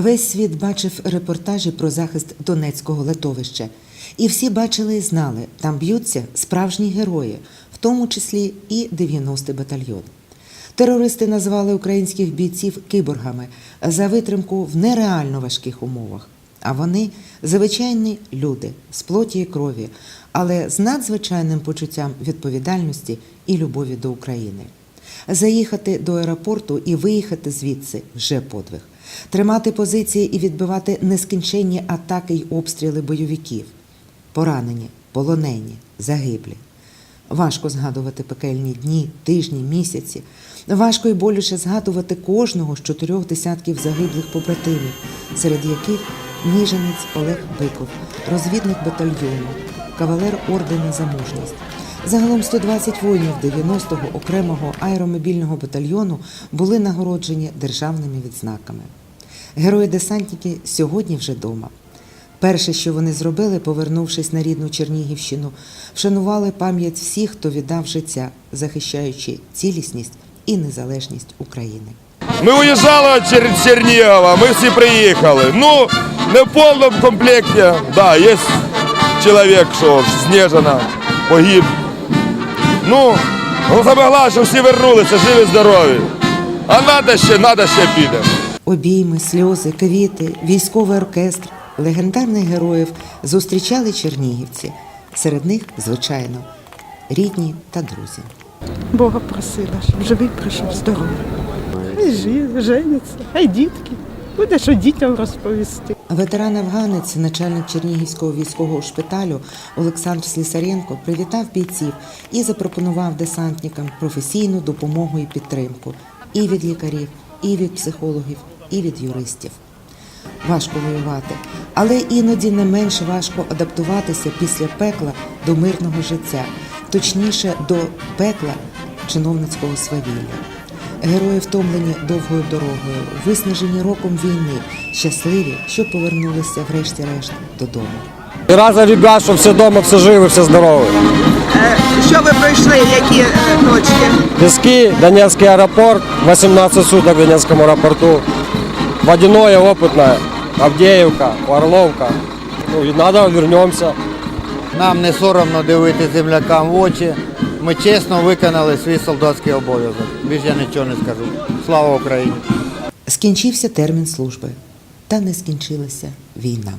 Весь світ бачив репортажі про захист Донецького литовища. І всі бачили і знали, там б'ються справжні герої, в тому числі і 90-й батальйон. Терористи назвали українських бійців киборгами за витримку в нереально важких умовах. А вони звичайні люди з плоті і крові, але з надзвичайним почуттям відповідальності і любові до України. Заїхати до аеропорту і виїхати звідси вже подвиг. Тримати позиції і відбивати нескінченні атаки й обстріли бойовиків. Поранені, полонені, загиблі. Важко згадувати пекельні дні, тижні, місяці. Важко і болюче згадувати кожного з чотирьох десятків загиблих побратимів, серед яких ніженець Олег Биков, розвідник батальйону, кавалер ордена за мужність. Загалом 120 воїнів 90-го окремого аеромобільного батальйону були нагороджені державними відзнаками. Герої-десантники сьогодні вже дома. Перше, що вони зробили, повернувшись на рідну Чернігівщину, вшанували пам'ять всіх, хто віддав життя, захищаючи цілісність і незалежність України. Ми уїжджали від Чернігова, ми всі приїхали. Ну, не в повному комплекті. Да, є чоловік, що знежено, погиб. Ну, саме головне, що всі вернулися, живі, здорові. А надо ще, надо ще піде. Обійми, сльози, квіти, військовий оркестр, легендарних героїв зустрічали чернігівці. Серед них, звичайно, рідні та друзі. Бога просила, щоб живий прийшов здоровий. І жив, жениться, а й дітки. Буде що дітям розповісти. Ветеран-афганець, начальник Чернігівського військового шпиталю Олександр Слісаренко привітав бійців і запропонував десантникам професійну допомогу і підтримку і від лікарів, і від психологів, і від юристів. Важко воювати, але іноді не менш важко адаптуватися після пекла до мирного життя, точніше до пекла чиновницького свавілля. Герої втомлені довгою дорогою, виснажені роком війни, щасливі, що повернулися врешті-решт додому. І разом ребят, щоб все вдома, все живі, все здорові. Що ви пройшли, які е, точки? Пески, Донецкий аэропорт, 18 суток в Донецком аэропорту. Водяное, опытное, Авдеевка, Орловка. Ну и надо, вернемся. Нам не соромно дивити землякам в очі. Ми чесно виконали свій солдатський обов'язок. Більше я нічого не скажу. Слава Україні! Скінчився термін служби, та не скінчилася війна.